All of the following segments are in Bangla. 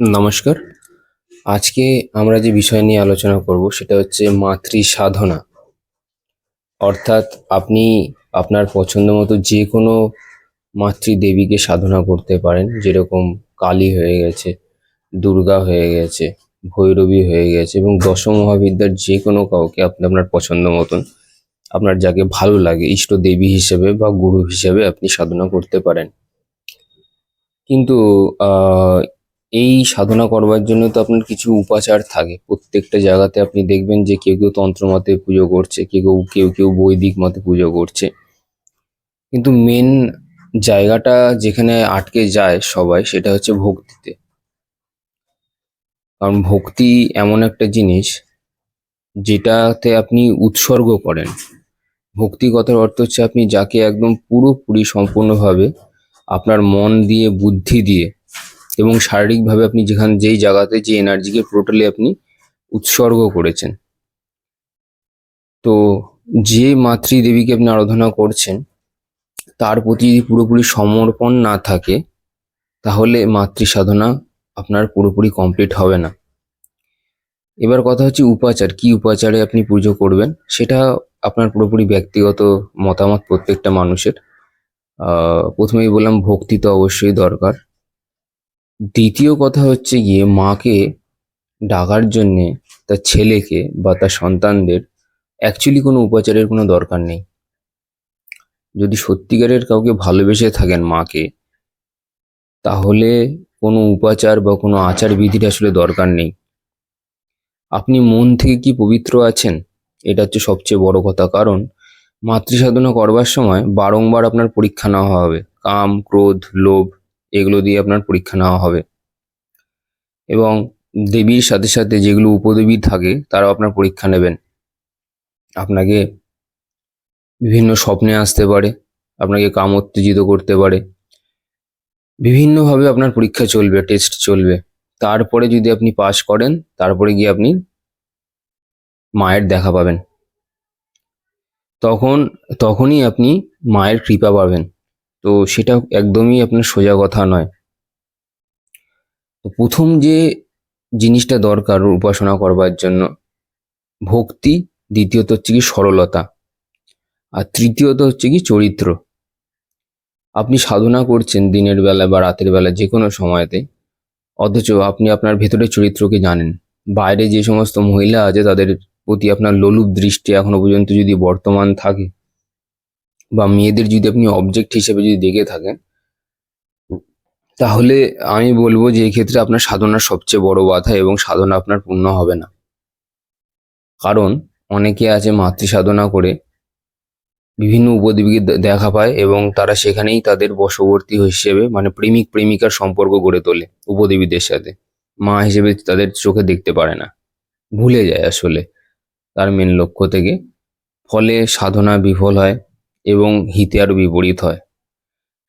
নমস্কার। আজকে আমরা যে বিষয় নিয়ে আলোচনা করব সেটা হচ্ছে মাতৃ সাধনা অর্থাৎ আপনি আপনার পছন্দ মতো যে কোনো মাতৃদেবীকে সাধনা করতে পারেন, যেরকম কালী হয়ে গেছে, দুর্গা হয়ে গেছে, ভৈরবী হয়ে গেছে এবং দশম মহাবিদ্যার যে কোনো কাউকে আপনি আপনার পছন্দ মতন, আপনার যাকে ভালো লাগে, ইষ্ট দেবী হিসেবে বা গুরু হিসেবে আপনি সাধনা করতে পারেন। কিন্তু এই সাধনা করবার জন্য তো আপনার কিছু উপাচার থাকে। প্রত্যেকটা জায়গাতে আপনি দেখবেন যে কেউ কেউ তন্ত্র মতে পুজো করছে, কেউ কেউ কেউ কেউ বৈদিক মতে পুজো করছে। কিন্তু মেন জায়গাটা যেখানে আটকে যায় সবাই সেটা হচ্ছে ভক্তিতে। কারণ ভক্তি এমন একটা জিনিস যেটাতে আপনি উৎসর্গ করেন। ভক্তি কথার অর্থ হচ্ছে আপনি যাকে একদম পুরোপুরি সম্পূর্ণভাবে আপনার মন দিয়ে, বুদ্ধি দিয়ে এবং শারীরিকভাবে আপনি যেখানে, যেই জায়গাতে, যে এনার্জিকে টোটালি আপনি উৎসর্গ করেছেন। তো যে মাতৃদেবীকে আপনি আরাধনা করছেন, তার প্রতি যদি পুরোপুরি সমর্পণ না থাকে, তাহলে মাতৃ সাধনা আপনার পুরোপুরি কমপ্লিট হবে না। এবার কথা হচ্ছে উপাচার, কি উপাচারে আপনি পুজো করবেন, সেটা আপনার পুরোপুরি ব্যক্তিগত মতামত প্রত্যেকটা মানুষের। প্রথমেই বললাম, ভক্তি তো অবশ্যই দরকার। দ্বিতীয় কথা হচ্ছে গিয়ে মাকে ডাকার জন্যে তার ছেলেকে বা তার সন্তানদের অ্যাকচুয়ালি কোনো উপাচারের কোনো দরকার নেই। যদি সত্যিকারের কাউকে ভালোবেসে থাকেন মাকে, তাহলে কোনো উপাচার বা কোনো আচার বিধির আসলে দরকার নেই। আপনি মন থেকে কি পবিত্র আছেন? এটা হচ্ছে সবচেয়ে বড় কথা। কারণ মাতৃসাধনা করবার সময় বারংবার আপনার পরীক্ষা নেওয়া হবে। কাম, ক্রোধ, লোভ এগুলো দিয়ে আপনার পরীক্ষা নেওয়া হবে। এবং দেবীর সাথে সাথে যেগুলো উপদেবী থাকে, তারাও আপনার পরীক্ষা নেবেন। আপনাকে বিভিন্ন স্বপ্নে আসতে পারে, আপনাকে কাম উত্তেজিত করতে পারে। বিভিন্নভাবে আপনার পরীক্ষা চলবে টেস্ট চলবে। তারপরে যদি আপনি পাশ করেন, তারপরে গিয়ে আপনি মায়ের দেখা পাবেন। তখন, তখনই আপনি মায়ের কৃপা পাবেন। তো সেটা একদমই আপনার সোজা কথা নয়। তো প্রথম যে জিনিসটা দরকার উপাসনা করবার জন্য, ভক্তি, দ্বিতীয়ত হচ্ছে কি সরলতা, আর তৃতীয়ত হচ্ছে কি চরিত্র। আপনি সাধনা করছেন দিনের বেলা বা রাতের বেলা যে কোনো সময়তে, অথচ আপনি আপনার ভেতরের চরিত্রকে জানেন। বাইরে যে সমস্ত মহিলা আছে তাদের প্রতি আপনার লোলুপ দৃষ্টি এখনও পর্যন্ত যদি বর্তমান থাকে বা মেয়েদের যদি আপনি অবজেক্ট হিসেবে যদি দেখে থাকেন, তাহলে আমি বলব যে এক্ষেত্রে আপনার সাধনার সবচেয়ে বড় বাধা এবং সাধনা আপনার পূর্ণ হবে না। কারণ অনেকে আছে মাতৃ সাধনা করে বিভিন্ন উপদেবীকে দেখা পায় এবং তারা সেখানেই তাদের বশবর্তী হিসেবে মানে প্রেমিক, প্রেমিকার সম্পর্ক গড়ে তোলে উপদেবীদের সাথে। মা হিসেবে তাদের চোখে দেখতে পারে না। ভুলে যায় আসলে। তার মেন লক্ষ্য থেকে। ফলে সাধনা বিফল হয়। এবং হিতে আরও বিপরীত হয়।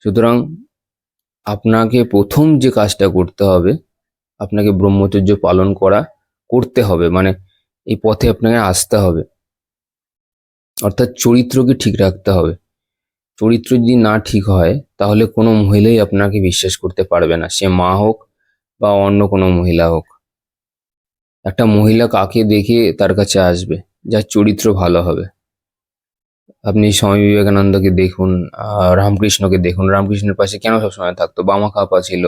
সুতরাং আপনাকে প্রথম যে কাজটা করতে হবে, আপনাকে ব্রহ্মচর্য পালন করা করতে হবে মানে এই পথে আপনাকে আসতে হবে। অর্থাৎ চরিত্রকে ঠিক রাখতে হবে। চরিত্র যদি না ঠিক হয়, তাহলে কোনো মহিলাই আপনাকে বিশ্বাস করতে পারবে না। সে মা হোক বা অন্য কোনো মহিলা হোক। একটা মহিলা কাকে দেখে তার কাছে আসবে? যার চরিত্র ভালো হবে। আপনি স্বামী বিবেকানন্দকে দেখুন রামকৃষ্ণকে দেখুন। রামকৃষ্ণের পাশে কেন সবসময় থাকতো? বামা কাপা ছিল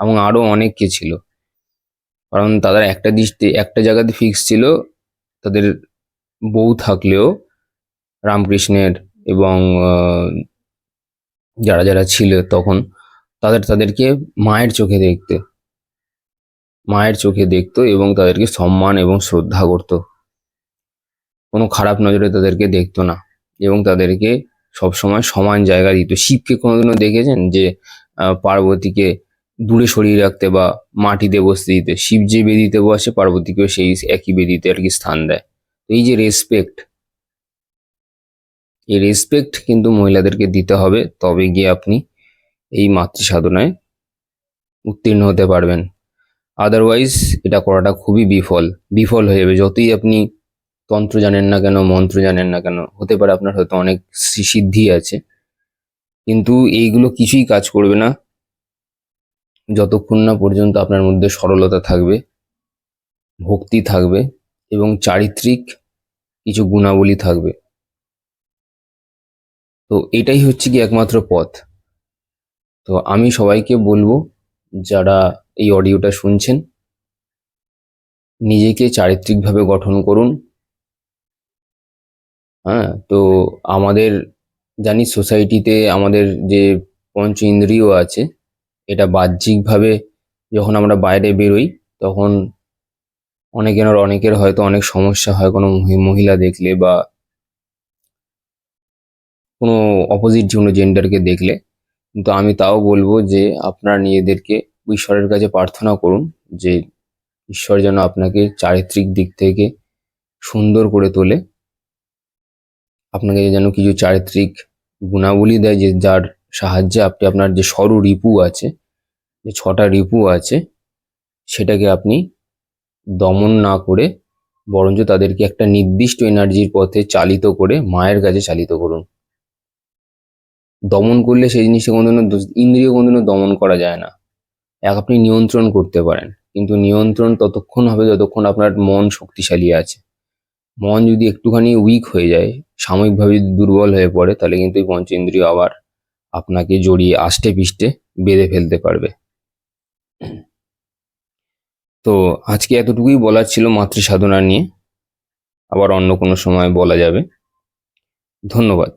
এবং আরও অনেক কে ছিল? কারণ তাদের একটা দৃষ্টি, একটা জায়গাতে ফিক্স ছিল, তাদের বউ থাকলেও রামকৃষ্ণের এবং যারা যারা ছিল তখন, তাদের, তাদেরকে মায়ের চোখে দেখতে। মায়ের চোখে দেখতো এবং তাদেরকে সম্মান এবং শ্রদ্ধা করতো। কোনো খারাপ নজরে তাদেরকে দেখতো না। এবং তাদেরকে সবসময় সমান জায়গা দিত। শিবকে কোনোদিনও দেখেছেন যে পার্বতীকে দূরে সরিয়ে রাখতে বা মাটিতে বসতে দিতে? শিব যে বেদিতে বসে, পার্বতীকেও সেই একই বেদিতে আর কি স্থান দেয়। এই যে রেসপেক্ট এই রেসপেক্ট কিন্তু মহিলাদেরকে দিতে হবে। তবে গিয়ে আপনি এই মাতৃ সাধনায় উত্তীর্ণ হতে পারবেন। আদারওয়াইজ এটা করাটা খুবই বিফল। বিফল হয়ে যাবে। যতই আপনি তন্ত্র জানেন না কেন, মন্ত্র জানেন না কেন? হতে পারে আপনার হয়তো অনেক সিদ্ধি আছে, কিন্তু এইগুলো কিছুই কাজ করবে না। যতক্ষণ না পর্যন্ত আপনার মধ্যে সরলতা থাকবে, ভক্তি থাকবে এবং চারিত্রিক কিছু গুণাবলী থাকবে। তো এটাই হচ্ছে কি একমাত্র পথ। তো আমি সবাইকে বলব, যারা এই অডিওটা শুনছেন, নিজেকে চারিত্রিকভাবে গঠন করুন হ্যাঁ তো আমাদের জানি সোসাইটিতে আমাদের যে পঞ্চ ইন্দ্রিয় আছে, এটা বাহ্যিকভাবে যখন আমরা বাইরে বেরোই, তখন অনেকের অনেকের হয়তো অনেক সমস্যা হয় কোনো মহি- মহিলা দেখলে বা কোনো অপোজিট কোনো জেন্ডারকে দেখলে। কিন্তু আমি তাও বলব যে আপনার নিজেদেরকে ঈশ্বরের কাছে প্রার্থনা করুন যে ঈশ্বর যেন আপনাকে চারিত্রিক দিক থেকে সুন্দর করে তোলে। আপনাকে যেন কিছু চারিত্রিক গুণাবলী দেয় যে যার সাহায্যে আপনি আপনার যে স্বর রিপু আছে, যে ছটা রিপু আছে, সেটাকে আপনি দমন না করে বরঞ্চ তাদেরকে একটা নির্দিষ্ট এনার্জির পথে চালিত করে মায়ের কাছে চালিত করুন। দমন করলে সেই জিনিসটা কোনোদিনও ইন্দ্রিয় কোনোদিনও দমন করা যায় না। এক আপনি নিয়ন্ত্রণ করতে পারেন, কিন্তু নিয়ন্ত্রণ ততক্ষণ হবে যতক্ষণ আপনার মন শক্তিশালী আছে। মন যদি একটুখানি উইক হয়ে যায়, সাময়িকভাবে দুর্বল হয়ে পড়ে, তাহলে কিন্তু এই পঞ্চেন্দ্রিয় আবার আপনাকে জড়িয়ে আষ্টে পিষ্টে বেঁধে ফেলতে পারবে। তো আজকে এতটুকুই বলার ছিল মাতৃ সাধনা নিয়ে। আবার অন্য কোনো সময় বলা যাবে। ধন্যবাদ।